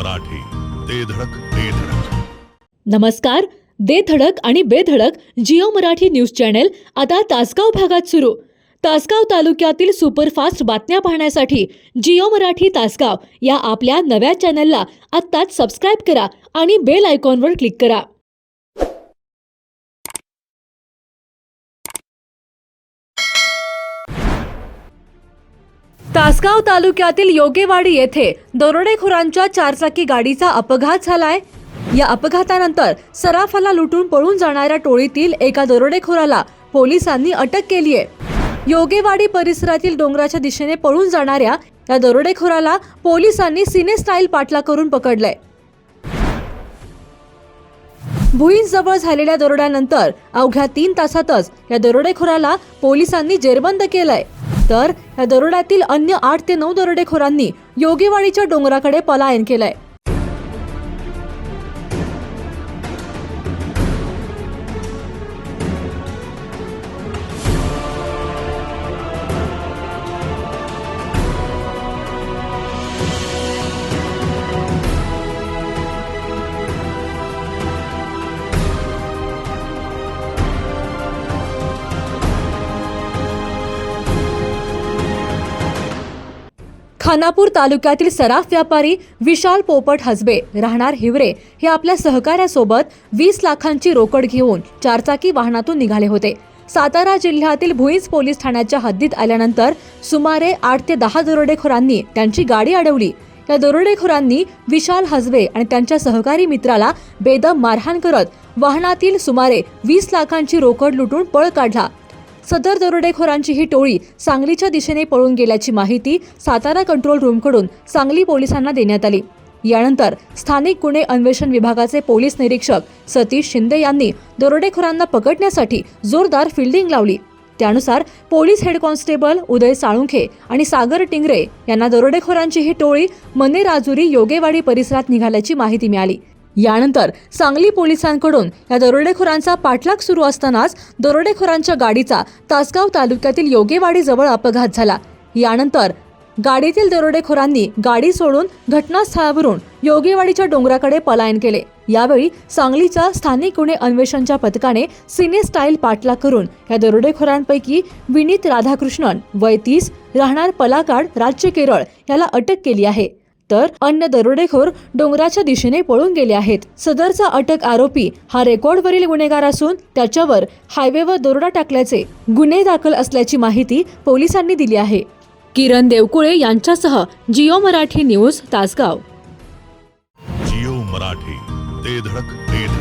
मराठी ते धडक ते धडक. नमस्कार दे धडक आणि बेधडक जिओ मराठी न्यूज चॅनेल आता तासगाव भागात सुरू. तासगाव तालुक्यातील सुपरफास्ट बातम्या पाहण्यासाठी जिओ मराठी तासगाव या आपल्या नव्या चॅनलला आत्ताच सबस्क्राईब करा आणि बेल आयकॉनवर क्लिक करा. तासगाव तालुक्यातील योगेवाडी येथे दरोडेखोरांच्या चारचाकी गाडीचा अपघात झालाय. या अपघातानंतर सराफाला लुटून पळून जाणाऱ्या टोळीतील एका दरोडेखोराला पोलिसांनी अटक केली आहे योगेवाडी परिसरातील डोंगराच्या दिशेने पळून जाणाऱ्या या दरोडेखोराला पोलिसांनी सिने स्टाईल पाठला करून पकडलंय. भुईंजवळ झालेल्या दरोड्यानंतर अवघ्या तीन तासातच या दरोडेखोराला पोलिसांनी जेरबंद केलंय. तर या दरोड्यातील अन्य आठ ते नऊ दरोडेखोरांनी योगेवाडीच्या डोंगराकडे पलायन केलंय. खानापूर तालुक्यातील सराफ व्यापारी विशाल पोपट हसबे राहणार हिवरे हे आपल्या सहकाऱ्यासोबत वीस लाखांची रोकड घेऊन चारचाकी वाहनातून निघाले होते. सातारा जिल्ह्यातील भुईज पोलीस ठाण्याच्या हद्दीत आल्यानंतर सुमारे आठ ते दहा दरोडेखोरांनी त्यांची गाडी अडवली. या दरोडेखोरांनी विशाल हजबे आणि त्यांच्या सहकारी मित्राला बेदम मारहाण करत वाहनातील सुमारे वीस लाखांची रोकड लुटून पळ काढला. सदर दरोडेखोरांची ही टोळी सांगलीच्या दिशेने पळून गेल्याची माहिती सातारा कंट्रोल रूमकडून सांगली पोलिसांना देण्यात आली. यानंतर स्थानिक गुन्हे अन्वेषण विभागाचे पोलीस निरीक्षक सतीश शिंदे यांनी दरोडेखोरांना पकडण्यासाठी जोरदार फिल्डिंग लावली. त्यानुसार police head constable Uday Salunkhe आणि सागर टिंगरे यांना दरोडेखोरांची ही टोळी मने राजुरी योगेवाडी परिसरात निघाल्याची माहिती मिळाली. यानंतर सांगली पोलिसांकडून या दरोडेखोरांचा पाठलाग सुरू असतानाच दरोडेखोरांच्या गाडीचा तासगाव तालुक्यातील योगेवाडीजवळ अपघात झाला. यानंतर गाडीतील दरोडेखोरांनी गाडी सोडून घटनास्थळावरून योगेवाडीच्या डोंगराकडे पलायन केले. यावेळी सांगलीच्या स्थानिक गुन्हे अन्वेषणच्या पथकाने सिने स्टाईल पाठलाग करून या दरोडेखोरांपैकी विनीत राधाकृष्णन वय तीस राहणार पलाकाड राज्य केरळ याला अटक केली आहे. तर अन्य दरोडेखोर डोंगराच्या दिशेने पळून गेले आहेत. सदरचा अटक आरोपी हा रेकॉर्डवरील गुन्हेगार असून त्याच्यावर हायवेवर दरोडा टाकल्याचे गुन्हे दाखल असल्याची माहिती पोलिसांनी दिली आहे. किरण देवकुळे यांच्यासह Jio Marathi news Tasgaon. Jio Marathi ते धडक ते धडक.